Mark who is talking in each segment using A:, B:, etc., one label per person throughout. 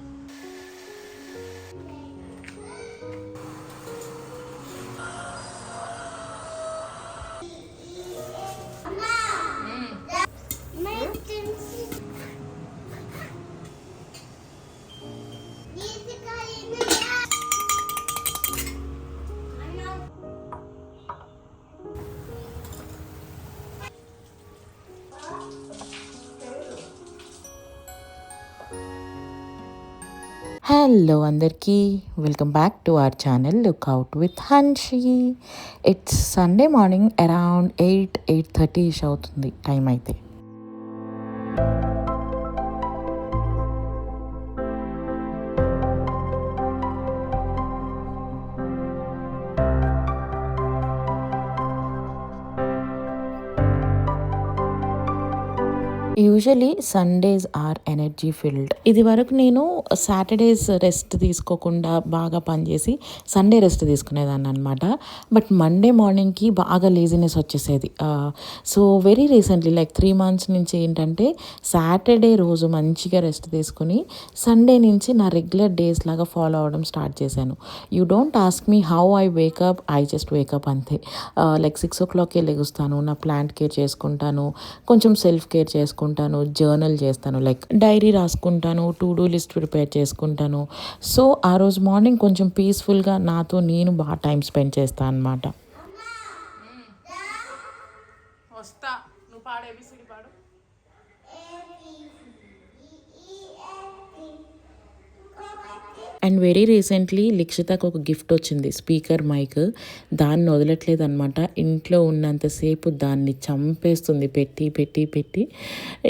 A: うん hello అందరికీ welcome back to our channel look out with Hanshi it's Sunday morning around eight eight thirty ish అవుతుంది time అయితే. Usually Sundays are energy filled ఇది వరకు నేను Saturdays rest తీసుకోకుండా బాగా పనిచేసి సండే రెస్ట్ తీసుకునేదాన్ని అనమాట బట్ మండే మార్నింగ్కి బాగా లేజినెస్ వచ్చేసేది. So very recently like three months నుంచి ఏంటంటే సాటర్డే రోజు మంచిగా రెస్ట్ తీసుకుని సండే నుంచి నా రెగ్యులర్ డేస్ లాగా ఫాలో అవడం స్టార్ట్ చేశాను. You don't ask me how I wake up I just wake up అంతే. లైక్ సిక్స్ ఓ క్లాక్కే లెగుస్తాను నా ప్లాంట్ కేర్ చేసుకుంటాను కొంచెం సెల్ఫ్ కేర్ చేసుకుంటాను. చేసుకుంటాను జర్నల్ చేస్తాను లైక్ డైరీ రాసుకుంటాను టు డూ లిస్ట్ ప్రిపేర్ చేసుకుంటాను. సో ఆ రోజు మార్నింగ్ కొంచెం పీస్ఫుల్గా నాతో నేను బాగా టైం స్పెండ్ చేస్తాను అనమాట
B: వస్తా నువ్వు పాడు ఏబిసిడి పాడు
A: అండ్ వెరీ రీసెంట్లీ లిక్షితకు ఒక గిఫ్ట్ వచ్చింది స్పీకర్ మైక్. దాన్ని వదలట్లేదు అనమాట ఇంట్లో ఉన్నంతసేపు దాన్ని చంపేస్తుంది పెట్టి పెట్టి పెట్టి.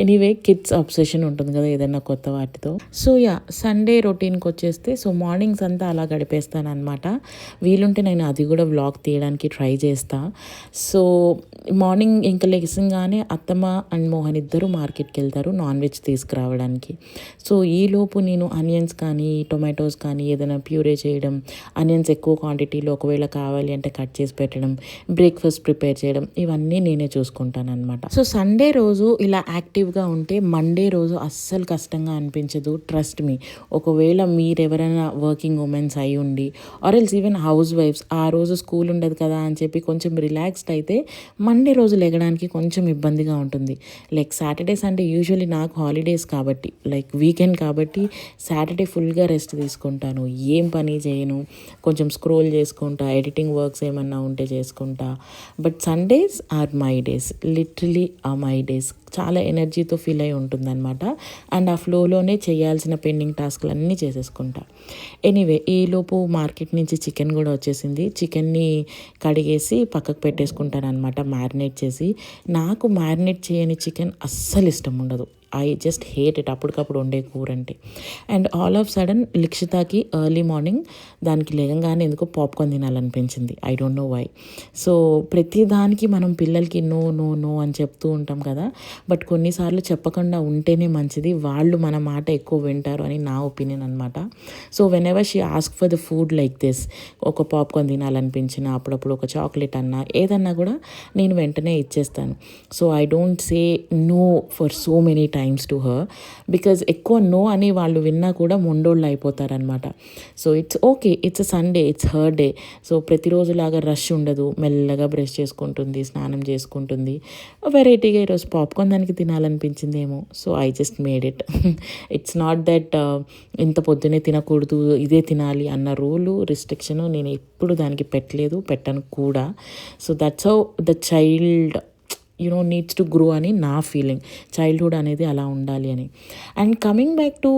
A: ఎనీవే కిడ్స్ అబ్సెషన్ ఉంటుంది కదా ఏదైనా కొత్త వాటితో. సో యా సండే రొటీన్కి వచ్చేస్తే సో మార్నింగ్స్ అంతా అలా గడిపేస్తాను అనమాట వీలుంటే నేను అది కూడా వ్లాగ్ తీయడానికి ట్రై చేస్తా. సో మార్నింగ్ ఇంకా లెగిసంగానే అత్తమ్మ అండ్ మోహన్ ఇద్దరు మార్కెట్కి వెళ్తారు నాన్ వెజ్ తీసుకురావడానికి సో ఈలోపు నేను ఆనియన్స్ కానీ టొమాటోస్ కానీ ఏదైనా ప్యూరే చేయడం ఆనియన్స్ ఎక్కువ క్వాంటిటీలో ఒకవేళ కావాలి అంటే కట్ చేసి పెట్టడం బ్రేక్ఫాస్ట్ ప్రిపేర్ చేయడం ఇవన్నీ నేనే చూసుకుంటాను అనమాట సో సండే రోజు ఇలా యాక్టివ్గా ఉంటే మండే రోజు అస్సలు కష్టంగా అనిపించదు ట్రస్ట్ మీ. ఒకవేళ మీరు ఎవరైనా వర్కింగ్ ఉమెన్స్ అయి ఉండి or else even house wifes ఆ రోజు స్కూల్ ఉండదు కదా అని చెప్పి కొంచెం రిలాక్స్డ్ అయితే మండే రోజు లెగడానికి కొంచెం ఇబ్బందిగా ఉంటుంది. లైక్ సాటర్డే సండే యూజువలీ నాకు హాలిడేస్ కాబట్టి లైక్ వీకెండ్ కాబట్టి సాటర్డే ఫుల్గా రెస్ట్ చేసుకుంటాను ఏం పని చేయను కొంచెం స్క్రోల్ చేసుకుంటా ఎడిటింగ్ వర్క్స్ ఏమన్నా ఉంటే చేసుకుంటా. But Sundays are my days literally ఆ మై డేస్. చాలా ఎనర్జీతో ఫీల్ అయి ఉంటుందన్నమాట. అండ్ ఆ ఫ్లోలోనే చేయాల్సిన పెండింగ్ టాస్క్లు అన్నీ చేసేసుకుంటా. ఎనీవే ఈలోపు మార్కెట్ నుంచి చికెన్ కూడా వచ్చేసింది. చికెన్ని కడిగేసి పక్కకు పెట్టేసుకుంటాను అనమాట మ్యారినేట్ చేసి. నాకు మ్యారినేట్ చేయని చికెన్ అస్సలు ఇష్టం ఉండదు. ఐ జస్ట్ హేట్ ఇట్ అప్పటికప్పుడు ఉండే కూర అంటే. అండ్ ఆల్ ఆఫ్ సడన్ లిక్షితాకి ఎర్లీ మార్నింగ్ దానికి లేగంగానే ఎందుకో popcorn తినాలనిపించింది. I don't know why. So ప్రతి దానికి మనం పిల్లలకి నో నో నో అని చెప్తూ ఉంటాం కదా బట్ కొన్నిసార్లు చెప్పకుండా ఉంటేనే మంచిది. వాళ్ళు మన మాట ఎక్కువ వింటారు అని నా ఒపీనియన్ అనమాట so whenever she ask for the food like this ఒక పాప్కార్న్ తినాలనిపించిన అప్పుడప్పుడు ఒక చాక్లెట్ అన్నా ఏదన్నా కూడా నేను వెంటనే ఇచ్చేస్తాను. So I don't say no for so many times to her because ఎక్కువ నో అని వాళ్ళు విన్నా కూడా మొండోళ్ళు అయిపోతారనమాట so it's okay it's a Sunday it's her day so ప్రతిరోజులాగా rush ఉండదు. మెల్లగా బ్రష్ చేసుకుంటుంది స్నానం చేసుకుంటుంది. వెరైటీగా ఈరోజు పాప్కార్న్ దానికి తినాలనిపించిందేమో. So I just made it it's not that ఇంత పొద్దునే తినకూడదు ఇదే తినాలి అన్న రూలు రిస్ట్రిక్షన్ నేను ఎప్పుడు దానికి పెట్టలేదు పెట్టను కూడా. So that's how the child you know needs to grow అని నా ఫీలింగ్ చైల్డ్హుడ్ అనేది అలా ఉండాలి అని. And coming back to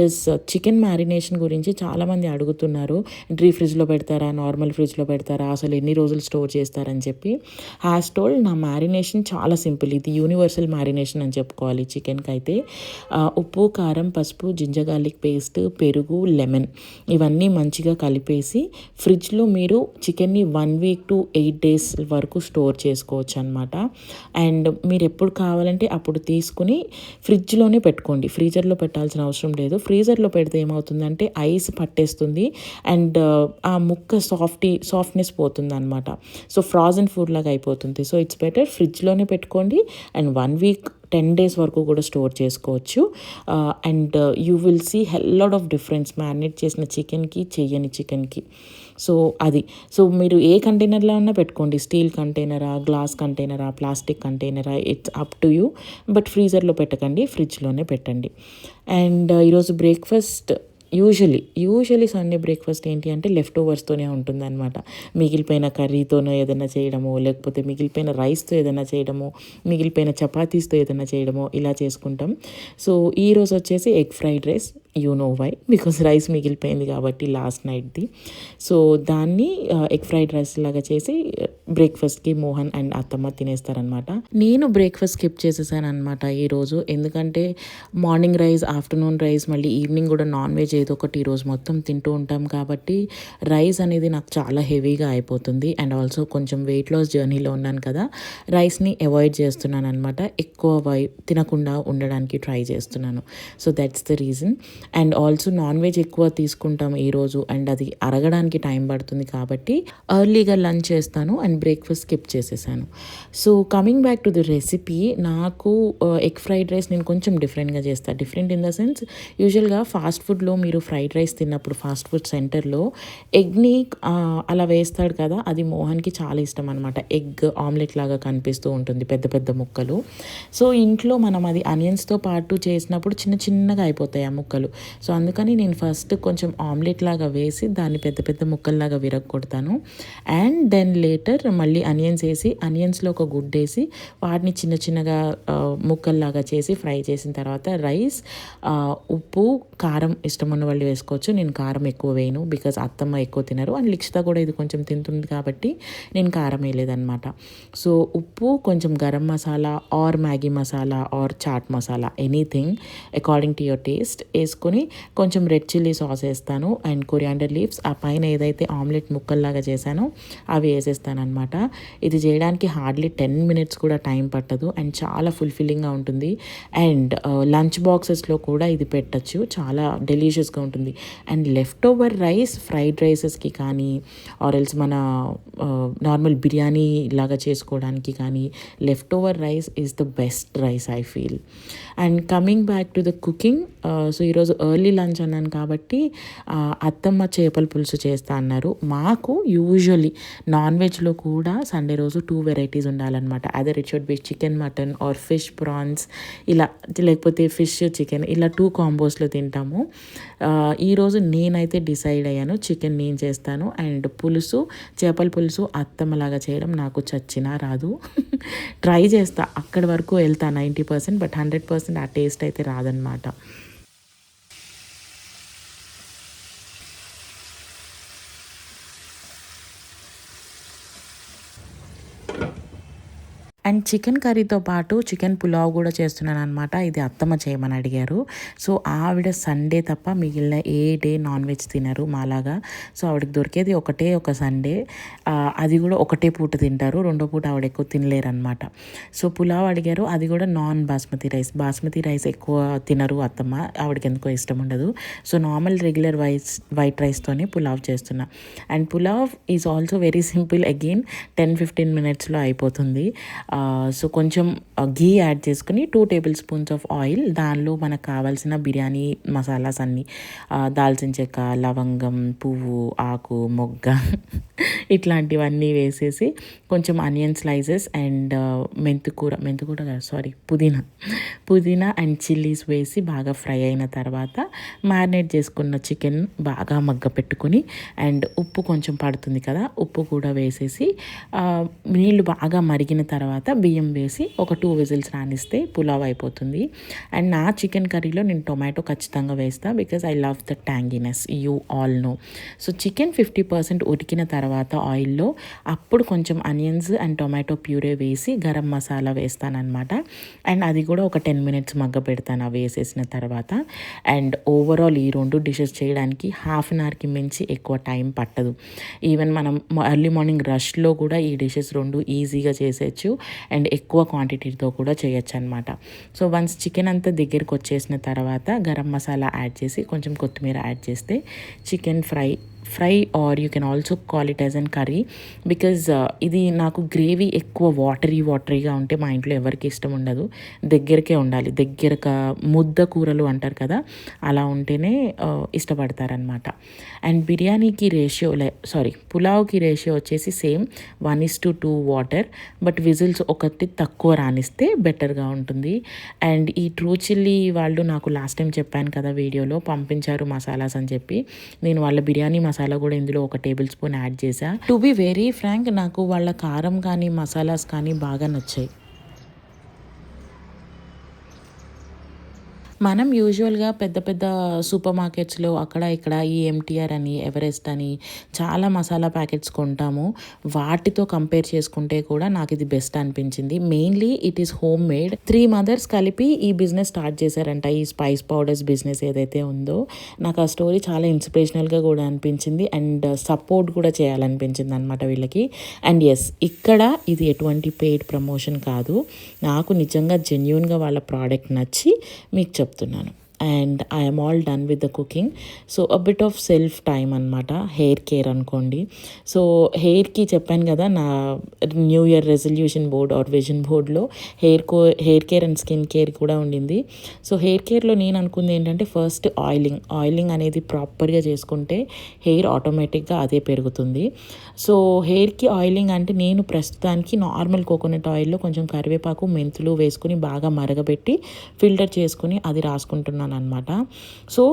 A: this chicken marination గురించి చాలామంది అడుగుతున్నారు. డ్రీ ఫ్రిడ్జ్లో పెడతారా నార్మల్ ఫ్రిడ్జ్లో పెడతారా అసలు ఎన్ని రోజులు స్టోర్ చేస్తారని చెప్పి. హ్యాస్ టోల్డ్ నా మ్యారినేషన్ చాలా సింపుల్ ఇది యూనివర్సల్ మ్యారినేషన్ అని చెప్పుకోవాలి చికెన్కి అయితే. Uh, ఉప్పు కారం పసుపు జింజర్ గార్లిక్ పేస్ట్ పెరుగు లెమన్ ఇవన్నీ మంచిగా కలిపేసి ఫ్రిడ్జ్లో మీరు చికెన్ని one week to eight days వరకు స్టోర్ చేసుకోవచ్చు అనమాట అండ్ మీరు ఎప్పుడు కావాలంటే అప్పుడు తీసుకుని ఫ్రిడ్జ్లోనే పెట్టుకోండి. ఫ్రీజర్లో పెట్టాల్సిన అవసరం లేదు. ఫ్రీజర్లో పెడితే ఏమవుతుందంటే ఐస్ పట్టేస్తుంది. అండ్ ఆ ముక్క సాఫ్టీ సాఫ్ట్నెస్ పోతుంది అనమాట సో ఫ్రాజన్ ఫుడ్ లాగా అయిపోతుంది. సో ఇట్స్ బెటర్ ఫ్రిడ్జ్లోనే పెట్టుకోండి. And one week ten days వరకు కూడా స్టోర్ చేసుకోవచ్చు. And you will see hell lot of difference marinate చేసిన చికెన్కి చెయ్యని చికెన్కి. సో అది. సో మీరు ఏ కంటైనర్లో ఉన్నా పెట్టుకోండి. స్టీల్ కంటైనరా గ్లాస్ కంటైనరా plastic కంటైనరా it's up to you. But ఫ్రీజర్లో పెట్టకండి ఫ్రిడ్జ్లోనే పెట్టండి. అండ్ ఈరోజు breakfast usually usually Sunday breakfast ఏంటి అంటే లెఫ్ట్ ఓవర్స్తోనే ఉంటుందన్నమాట. మిగిలిపోయిన కర్రీతోనో ఏదైనా చేయడమో లేకపోతే మిగిలిపోయిన రైస్తో ఏదైనా చేయడమో మిగిలిపోయిన చపాతీస్తో ఏదైనా చేయడమో ఇలా చేసుకుంటాం. సో ఈరోజు వచ్చేసి egg fried rice you know why because rice మిగిలిపోయింది కాబట్టి లాస్ట్ నైట్ది సో దాన్ని ఎగ్ ఫ్రైడ్ రైస్ లాగా చేసి బ్రేక్ఫాస్ట్కి మోహన్ అండ్ అత్తమ్మ తినేస్తారనమాట నేను బ్రేక్ఫాస్ట్ స్కిప్ చేసేసాను అనమాట ఈరోజు. ఎందుకంటే మార్నింగ్ రైస్ ఆఫ్టర్నూన్ రైస్ మళ్ళీ ఈవినింగ్ కూడా నాన్ వెజ్ ఏదో ఒకటి ఈరోజు మొత్తం తింటూ ఉంటాం కాబట్టి రైస్ అనేది నాకు చాలా హెవీగా అయిపోతుంది. అండ్ ఆల్సో కొంచెం వెయిట్ లాస్ జర్నీలో ఉన్నాను కదా రైస్ని అవాయిడ్ చేస్తున్నాను అనమాట ఎక్కువ వై తినకుండా ఉండడానికి ట్రై చేస్తున్నాను. So that's the reason and also non veg ఎక్కువ తీసుకుంటాం ఈరోజు అండ్ అది అరగడానికి టైం పడుతుంది కాబట్టి ఎర్లీగా లంచ్ చేస్తాను అండ్ బ్రేక్ఫాస్ట్ స్కిప్ చేసేసాను. So coming back to the recipe నాకు ఎగ్ ఫ్రైడ్ రైస్ నేను కొంచెం డిఫరెంట్గా చేస్తాను డిఫరెంట్ ఇన్ ద సెన్స్ యూజువల్గా ఫాస్ట్ ఫుడ్లో మీరు ఫ్రైడ్ రైస్ తిన్నప్పుడు ఫాస్ట్ ఫుడ్ సెంటర్లో ఎగ్ని అలా వేస్తాడు కదా అది మోహన్కి చాలా ఇష్టం అనమాట ఎగ్ ఆమ్లెట్ లాగా కనిపిస్తూ ఉంటుంది పెద్ద పెద్ద ముక్కలు. సో ఇంట్లో మనం అది అనియన్స్తో పాటు చేసినప్పుడు చిన్న చిన్నగా అయిపోతాయి ఆ ముక్కలు. సో అందుకని నేను ఫస్ట్ కొంచెం ఆమ్లెట్ లాగా వేసి దాన్ని పెద్ద పెద్ద ముక్కల్లాగా విరగొడతాను. అండ్ దెన్ లేటర్ మళ్ళీ అనియన్స్ వేసి అనియన్స్లో ఒక గుడ్ వేసి వాటిని చిన్న చిన్నగా ముక్కల్లాగా చేసి ఫ్రై చేసిన తర్వాత రైస్ ఉప్పు కారం ఇష్టం ఉన్న వాళ్ళు వేసుకోవచ్చు. నేను కారం ఎక్కువ వేయను బికాజ్ అత్తమ్మ ఎక్కువ తినరు. అండ్ లిక్షిత కూడా ఇది కొంచెం తింటుంది కాబట్టి నేను కారం వేయలేదన్నమాట. సో ఉప్పు కొంచెం garam masala or Maggi masala or chaat masala anything according to your taste వేసుకొని కొంచెం రెడ్ చిల్లీ సాస్ వేస్తాను అండ్ కొరియాండర్ లీవ్స్. ఆ పైన ఏదైతే ఆమ్లెట్ ముక్కల్లాగా చేశానో అవి వేసేస్తాను అనమాట ఇది చేయడానికి హార్డ్లీ టెన్ మినిట్స్ కూడా టైం పట్టదు అండ్ చాలా ఫుల్ఫిల్లింగ్గా ఉంటుంది. అండ్ లంచ్ బాక్సెస్లో కూడా ఇది పెట్టచ్చు. చాలా డెలిషియస్గా ఉంటుంది. And left over rice fried రైసెస్కి కానీ ఆర్ ఎల్స్ మన నార్మల్ బిర్యానీ లాగా చేసుకోవడానికి కానీ leftover rice is the best rice I feel. And coming back to the cooking so ఈరోజు ఎర్లీ లంచ్ అన్నాను కాబట్టి అత్తమ్మ చేపల పులుసు చేస్తా అన్నారు. మాకు యూజువలీ నాన్ వెజ్లో కూడా సండే రోజు టూ వెరైటీస్ ఉండాలన్నమాట. Other it should be chicken mutton or fish prawns ఇలా లేకపోతే ఫిష్ చికెన్ ఇలా టూ కాంబోస్లో తింటాము. ఈరోజు నేనైతే డిసైడ్ అయ్యాను చికెన్ నేను చేస్తాను. అండ్ పులుసు చేపల పులుసు అత్తమ్మలాగా చేయడం నాకు చచ్చినా రాదు. ట్రై చేస్తా. అక్కడి వరకు వెళ్తా ninety percent but hundred percent ఆ టేస్ట్ అయితే రాదనమాట అండ్ చికెన్ కర్రీతో పాటు చికెన్ పులావ్ కూడా చేస్తున్నాను అనమాట ఇది అత్తమ్మ చేయమని అడిగారు. సో ఆవిడ సండే తప్ప మిగిలిన ఏ డే నాన్ వెజ్ తినరు మాలాగా. సో ఆవిడకి దొరికేది ఒకటే ఒక సండే. అది కూడా ఒకటే పూట తింటారు. రెండో పూట ఆవిడ ఎక్కువ తినలేరు అనమాట సో పులావ్ అడిగారు. అది కూడా non basmati rice. Basmati rice ఎక్కువ తినరు అత్తమ్మ. ఆవిడకి ఎందుకో ఇష్టం ఉండదు. So normal regular vice white రైస్తోనే పులావ్ చేస్తున్నా. And pulao is also very simple. Again ten fifteen మినిట్స్లో అయిపోతుంది. సో కొంచెం గీ యాడ్ చేసుకుని two tablespoons of oil దానిలో మనకు కావాల్సిన బిర్యానీ మసాలాస్ అన్నీ దాల్చిన చెక్క లవంగం పువ్వు ఆకు మొగ్గ ఇట్లాంటివన్నీ వేసేసి కొంచెం ఆనియన్ స్లైసెస్ అండ్ మెంతికూర మెంతికూర కాదు సారీ పుదీనా. పుదీనా అండ్ చిల్లీస్ వేసి బాగా ఫ్రై అయిన తర్వాత మ్యారినేట్ చేసుకున్న చికెన్ బాగా మగ్గ పెట్టుకుని అండ్ ఉప్పు కొంచెం పడుతుంది కదా ఉప్పు కూడా వేసేసి నీళ్ళు బాగా మరిగిన తర్వాత బియ్యం వేసి ఒక టూ విజిల్స్ రానిస్తే పులావ్ అయిపోతుంది. అండ్ నా చికెన్ కర్రీలో నేను టొమాటో ఖచ్చితంగా వేస్తా because I love the tanginess you all know so chicken fifty percent ఉడికిన తర్వాత ఆయిల్లో అప్పుడు కొంచెం అనియన్స్ అండ్ టొమాటో ప్యూరే వేసి గరం మసాలా వేస్తానమాట అండ్ అది కూడా ఒక టెన్ మినిట్స్ మగ్గ పెడతాను అవి వేసేసిన తర్వాత. అండ్ ఓవరాల్ ఈ రెండు డిషెస్ చేయడానికి హాఫ్ అన్ అవర్కి మించి ఎక్కువ టైం పట్టదు. ఈవెన్ మనం ఎర్లీ మార్నింగ్ రష్లో కూడా ఈ డిషెస్ రెండు ఈజీగా చేసేయచ్చు. అండ్ ఎక్కువ క్వాంటిటీతో కూడా చేయొచ్చు అనమాట సో వన్స్ చికెన్ అంతా దగ్గరికి వచ్చేసిన తర్వాత గరం మసాలా యాడ్ చేసి కొంచెం కొత్తిమీర యాడ్ చేస్తే chicken fry fry or you can also call it as an curry because ఇది నాకు గ్రేవీ ఎక్కువ వాటరీ వాటరీగా ఉంటే మా ఇంట్లో ఎవరికి ఇష్టం ఉండదు. దగ్గరకే ఉండాలి. దగ్గరగా ముద్ద కూరలు అంటారు కదా అలా ఉంటేనే uh, ఇష్టపడతారనమాట అండ్ బిర్యానీకి రేషియో లే సారీ పులావ్కి రేషియో వచ్చేసి same one is to two water but whistles ఒకటి తక్కువ రానిస్తే బెటర్గా ఉంటుంది. అండ్ ఈ ట్రూ చిల్లీ వాళ్ళు నాకు లాస్ట్ టైం చెప్పాను కదా వీడియోలో పంపించారు మసాలాస్ అని చెప్పి. నేను వాళ్ళ బిర్యానీ మసాలా మసాలా కూడా ఇందులో ఒక టేబుల్ స్పూన్ యాడ్ చేసా టు బి వెరీ ఫ్రాంక్ నాకు వాళ్ళ కారం కానీ మసాలాస్ కానీ బాగా నచ్చాయి. మనం యూజువల్గా పెద్ద పెద్ద సూపర్ మార్కెట్స్లో అక్కడ ఇక్కడ ఈ ఎంటీఆర్ అని ఎవరెస్ట్ అని చాలా మసాలా ప్యాకెట్స్ కొంటాము. వాటితో కంపేర్ చేసుకుంటే కూడా నాకు ఇది బెస్ట్ అనిపించింది. Mainly it is homemade three mothers కలిపి ఈ బిజినెస్ స్టార్ట్ చేశారంట. ఈ స్పైస్ పౌడర్స్ బిజినెస్ ఏదైతే ఉందో నాకు ఆ స్టోరీ చాలా ఇన్స్పిరేషనల్గా కూడా అనిపించింది. అండ్ సపోర్ట్ uh, కూడా చేయాలనిపించింది అనమాట వీళ్ళకి. అండ్ ఎస్ ఇక్కడ ఇది ఎటువంటి పెయిడ్ ప్రమోషన్ కాదు. నాకు నిజంగా జెన్యున్గా వాళ్ళ ప్రోడక్ట్ నచ్చి మీకు చెప్తున్నాను. And I'm all done with the cooking so a bit of self time అనమాట హెయిర్ కేర్ అనుకోండి. సో హెయిర్కి చెప్పాను కదా నా new year resolution board or vision బోర్డ్లో hair co hair care and skin care కూడా ఉండింది. సో హెయిర్ కేర్లో నేను అనుకుంది ఏంటంటే ఫస్ట్ ఆయిలింగ్ ఆయిలింగ్ అనేది ప్రాపర్గా చేసుకుంటే హెయిర్ ఆటోమేటిక్గా అదే పెరుగుతుంది. సో హెయిర్కి ఆయిలింగ్ అంటే నేను ప్రస్తుతానికి నార్మల్ కోకోనట్ ఆయిల్లో కొంచెం కరివేపాకు మెంతులు వేసుకుని బాగా మరగబెట్టి ఫిల్టర్ చేసుకుని అది రాసుకుంటున్నాను. అనమాట సో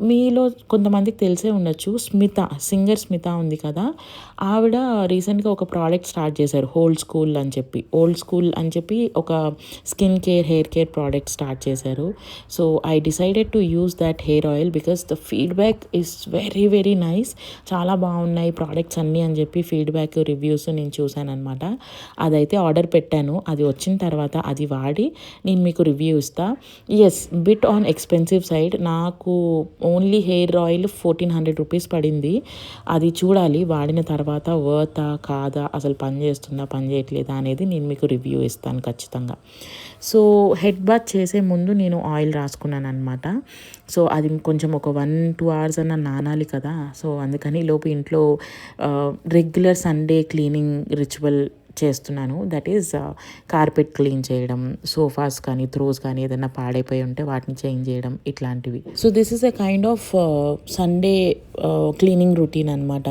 A: మీలో కొంతమందికి తెలిసే ఉండొచ్చు స్మిత సింగర్ స్మిత ఉంది కదా. ఆవిడ రీసెంట్గా ఒక ప్రోడక్ట్ స్టార్ట్ చేశారు హోల్డ్ స్కూల్ అని చెప్పి. ఓల్డ్ స్కూల్ అని చెప్పి ఒక skin care hair care product start చేశారు. So I decided to use that hair oil because the feedback is very very nice. చాలా బాగున్నాయి ప్రోడక్ట్స్ అన్నీ అని చెప్పి ఫీడ్బ్యాక్ రివ్యూస్ నేను చూశాను అనమాట అదైతే ఆర్డర్ పెట్టాను. అది వచ్చిన తర్వాత అది వాడి నేను మీకు రివ్యూ ఇస్తా. Is bit on expensive side నాకు only hair oil fourteen hundred rupees పడింది. అది చూడాలి వాడిన తర్వాత వర్తా కాదా అసలు పని చేస్తుందా పని చేయట్లేదా అనేది నేను మీకు రివ్యూ ఇస్తాను ఖచ్చితంగా. సో హెడ్ బాత్ చేసే ముందు నేను ఆయిల్ రాసుకున్నాను అనమాట సో అది కొంచెం ఒక వన్ టూ అవర్స్ అన్న నానాలి కదా. సో అందుకని లోపు ఇంట్లో రెగ్యులర్ సండే క్లీనింగ్ రిచువల్ చేస్తున్నాను. దట్ ఈజ్ కార్పెట్ క్లీన్ చేయడం సోఫాస్ కానీ త్రోస్ కానీ ఏదైనా పాడైపోయి ఉంటే వాటిని చేంజ్ చేయడం ఇట్లాంటివి. So this is a kind of Sunday cleaning routine అనమాట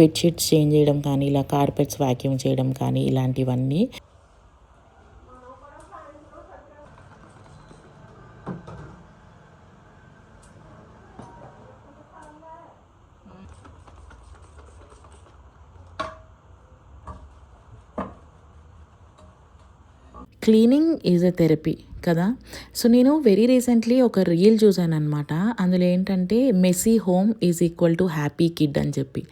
A: బెడ్షీట్స్ చేంజ్ చేయడం కానీ ఇలా కార్పెట్స్ వ్యాక్యూమ్ చేయడం కానీ ఇలాంటివన్నీ. క్లీనింగ్ ఈజ్ ఎ థెరపీ కదా? సో నేను వెరీ రీసెంట్లీ ఒక రీల్ చూశాను అనమాట అందులో ఏంటంటే messy home is equal to happy kid అని చెప్పి.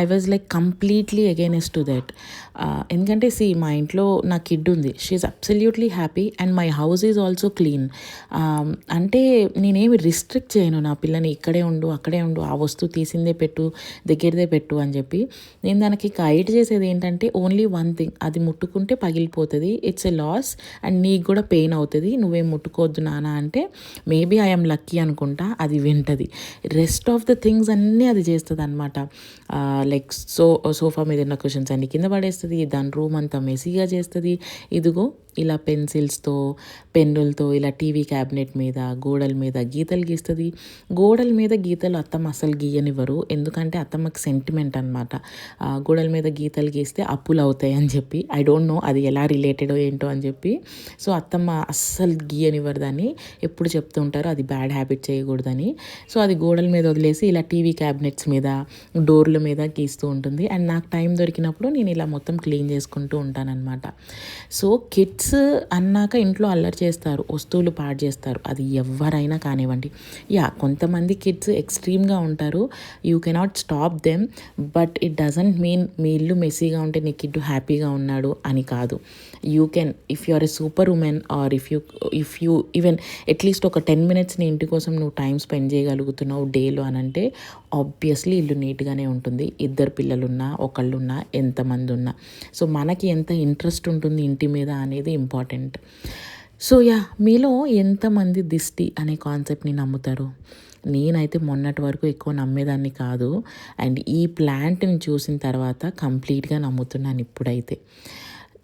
A: I was like completely against to that ఎందుకంటే సి మా ఇంట్లో నా కిడ్ ఉంది. She absolutely happy and my house is also clean అంటే నేనేమి రిస్ట్రిక్ట్ చేయను నా పిల్లని ఇక్కడే ఉండు అక్కడే ఉండు ఆ వస్తువు తీసిందే పెట్టు దగ్గరదే పెట్టు అని చెప్పి. నేను దానికి గైడ్ చేసేది ఏంటంటే ఓన్లీ వన్ థింగ్ అది ముట్టుకుంటే పగిలిపోతుంది. ఇట్స్ ఎ లాస్ అండ్ నీకు కూడా పెయిన్ అవుతుంది. నువ్వేం ముట్టుకోవద్దు నాన్న అంటే మేబీ ఐఎమ్ లక్కీ అనుకుంటా అది వింటది. రెస్ట్ ఆఫ్ ద థింగ్స్ అన్నీ అది చేస్తుంది అనమాట లైక్ సో సోఫా మీద ఉన్న క్వశ్చన్స్ అన్ని కింద పడేస్తుంది దాని రూమ్ అంతా మెస్సీగా చేస్తుంది. ఇదిగో ఇలా పెన్సిల్స్తో పెన్నులతో ఇలా టీవీ క్యాబినెట్ మీద గోడల మీద గీతలు గీస్తుంది. గోడల మీద గీతలు అత్తమ్మ అసలు గీయనివ్వరు. ఎందుకంటే అత్తమ్మకి సెంటిమెంట్ అనమాట గోడల మీద గీతలు గీస్తే అప్పులు అవుతాయి అని చెప్పి ఐ డోంట్ నో అది ఎలా రిలేటెడో ఏంటో అని చెప్పి. సో అత్తమ్మ అస్సలు గీయనివ్వరు దాన్ని. ఎప్పుడు చెప్తూ ఉంటారు అది బ్యాడ్ హ్యాబిట్ చేయకూడదని. సో అది గోడల మీద వదిలేసి ఇలా టీవీ క్యాబినెట్స్ మీద డోర్ల మీద గీస్తూ ఉంటుంది. అండ్ నాకు టైం దొరికినప్పుడు నేను ఇలా మొత్తం క్లీన్ చేసుకుంటూ ఉంటానన్నమాట. సో కిడ్స్ అన్నాక ఇంట్లో అల్లరి చేస్తారు వస్తువులు పాడు చేస్తారు. అది ఎవరైనా కానివ్వండి. యా కొంతమంది కిడ్స్ ఎక్స్ట్రీమ్గా ఉంటారు. You cannot stop them. But it doesn't mean మీ ఇల్లు మెస్సీగా ఉంటే నీ కిడ్ హ్యాపీగా ఉన్నాడు అని కాదు. You can if you are a super woman or if you if you even at least ఒక టెన్ మినిట్స్ నీ ఇంటి కోసం నువ్వు టైం స్పెండ్ చేయగలుగుతున్నావు డేలో అని అంటే ఆబ్వియస్లీ ఇల్లు నీట్గానే ఉంటుంది. ఇద్దరు పిల్లలున్నా ఒకళ్ళున్నా ఎంతమంది ఉన్నా సో మనకి ఎంత ఇంట్రెస్ట్ ఉంటుంది ఇంటి మీద అనేది ఇంపార్టెంట్. సో యా మీలో ఎంతమంది దిష్టి అనే కాన్సెప్ట్ని నమ్ముతారు? నేనైతే మొన్నటి వరకు ఎక్కువ నమ్మేదాన్ని కాదు. అండ్ ఈ ప్లాంట్ని చూసిన తర్వాత కంప్లీట్గా నమ్ముతున్నాను ఇప్పుడైతే.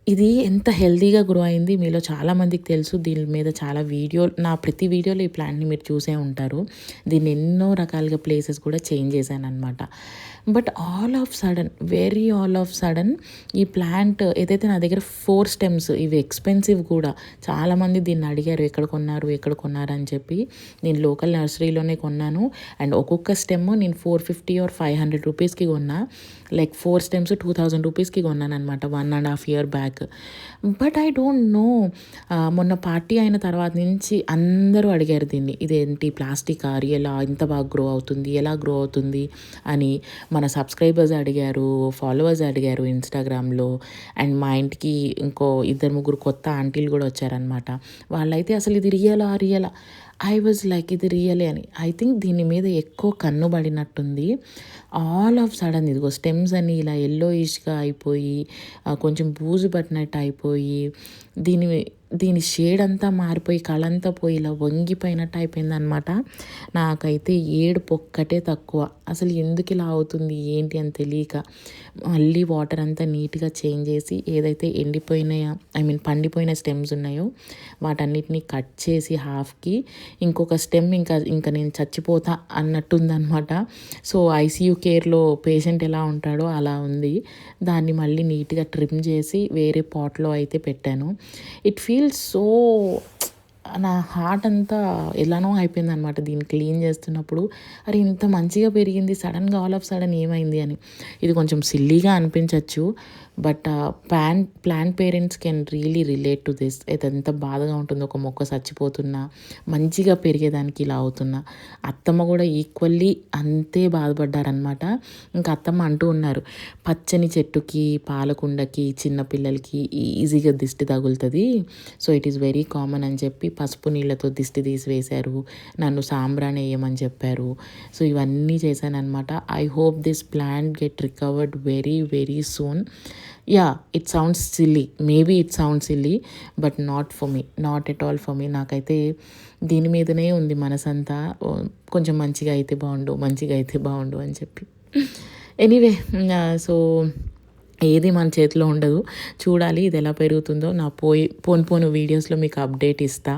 A: ఇది ఎంత హెల్దీగా గ్రో అయింది మీలో చాలామందికి తెలుసు. దీని మీద చాలా వీడియో నా ప్రతి వీడియోలో ఈ ప్లాంట్ని మీరు చూసే ఉంటారు. దీన్ని ఎన్నో రకాలుగా ప్లేసెస్ కూడా చేంజ్ చేశాను అనమాట but all of sudden very all of sudden ఈ ప్లాంట్ ఏదైతే నా దగ్గర ఫోర్ స్టెమ్స్ ఇవి ఎక్స్పెన్సివ్ కూడా. చాలామంది దీన్ని అడిగారు ఎక్కడ కొన్నారు ఎక్కడ కొన్నారు అని చెప్పి. నేను లోకల్ నర్సరీలోనే కొన్నాను. అండ్ ఒక్కొక్క స్టెమ్ నేను four fifty or five hundred రూపీస్కి కొన్నా. Like four stems two thousand రూపీస్కి కొన్నాను అనమాట one and half year back but I don't know మొన్న పార్టీ అయిన తర్వాత నుంచి అందరూ అడిగారు దీన్ని. ఇదేంటి ప్లాస్టిక్ ఆరి? ఎలా ఇంత బాగా గ్రో అవుతుంది? ఎలా గ్రో అవుతుంది? అని మన సబ్స్క్రైబర్స్ అడిగారు ఫాలోవర్స్ అడిగారు ఇన్స్టాగ్రామ్లో అండ్ మా ఇంటికి ఇంకో ఇద్దరు ముగ్గురు కొత్త ఆంటీలు కూడా వచ్చారనమాట వాళ్ళైతే అసలు ఇది రియలా రియలా ఐ వాజ్ లైక్ ఇది రియలే అని. ఐ థింక్ దీని మీద ఎక్కువ కన్ను పడినట్టుంది. ఆల్ ఆఫ్ సడన్ ఇదిగో స్టెమ్స్ అని ఇలా ఎల్లో ఇష్గా అయిపోయి కొంచెం బూజు పట్టినట్టు అయిపోయి దీని దీని షేడ్ అంతా మారిపోయి కళంతా పోయి ఇలా వంగిపోయినట్టు అయిపోయింది అనమాట నాకైతే ఏడుపు ఒక్కటే తక్కువ. అసలు ఎందుకు ఇలా అవుతుంది ఏంటి అని తెలియక. మళ్ళీ వాటర్ అంతా నీట్గా చేంజ్ చేసి ఏదైతే ఎండిపోయిన ఐ మీన్ పండిపోయిన స్టెమ్స్ ఉన్నాయో వాటన్నిటిని కట్ చేసి హాఫ్కి ఇంకొక స్టెమ్ ఇంకా ఇంకా నేను చచ్చిపోతా అన్నట్టుందనమాట సో ఐసీయూ కేర్లో పేషెంట్ ఎలా ఉంటాడో అలా ఉంది. దాన్ని మళ్ళీ నీట్గా ట్రిమ్ చేసి వేరే పాట్లో అయితే పెట్టాను. ఇట్ ఫీల్స్ సో నా హార్ట్ అంతా ఎలానో అయిపోయింది అనమాట దీన్ని క్లీన్ చేస్తున్నప్పుడు అరే ఇంత మంచిగా పెరిగింది సడన్గా ఆల్ ఆఫ్ సడన్ ఏమైంది? అని. ఇది కొంచెం సిల్లీగా అనిపించవచ్చు but plant plant parents can really relate to this. ఇది ఎంత బాధగా ఉంటుందో. ఒక మొక్క చచ్చిపోతున్నా మంచిగా పెరిగేదానికి ఇలా అవుతున్నా. అత్తమ్మ కూడా ఈక్వల్లీ అంతే బాధపడ్డారనమాట ఇంకా అత్తమ్మ అంటూ ఉన్నారు పచ్చని చెట్టుకి పాలకుండకి చిన్నపిల్లలకి ఈజీగా దిష్టి తగులుతుంది. So it is very common అని చెప్పి పసుపు నీళ్ళతో దిష్టి తీసివేశారు నన్ను సాంబ్రాణి వేయమని చెప్పారు. సో ఇవన్నీ చేశానమాట I hope this plant get recovered very very soon yeah it sounds silly maybe it sound silly but not for me not at all for me నాకైతే దీని మీదనే ఉంది మనసంతా. కొంచెం మంచిగా అయితే బాగుండు మంచిగా అయితే బాగుండు అని చెప్పి. ఎనీవే సో ఏది మన చేతిలో ఉండదు. చూడాలి ఇది ఎలా పెరుగుతుందో. నా పోయి పోను పోను వీడియోస్లో మీకు అప్డేట్ ఇస్తా.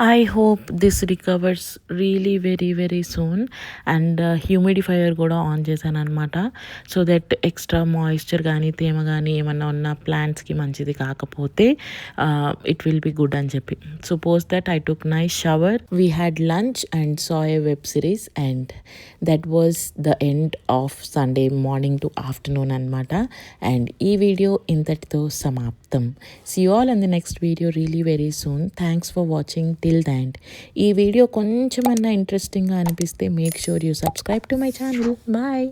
A: I hope this recovers really very very soon and humidifier కూడా ఆన్ చేశాను అనమాట సో దట్ ఎక్స్ట్రా మాయిశ్చర్ కానీ తేమ కానీ ఏమన్నా ఉన్న ప్లాంట్స్కి మంచిది కాకపోతే ఇట్ విల్ బి గుడ్ అని చెప్పి. Suppose that I took nice shower we had lunch and saw a web series and that was the end of Sunday morning to afternoon అనమాట అండ్ ఈ వీడియో ఇంతటితో సమాప్తం. See all in the next video really very soon thanks for watching till then ఈ video కొంచెమన్నా ఇంట్రెస్టింగ్గా అనిపిస్తే make sure you subscribe to my channel bye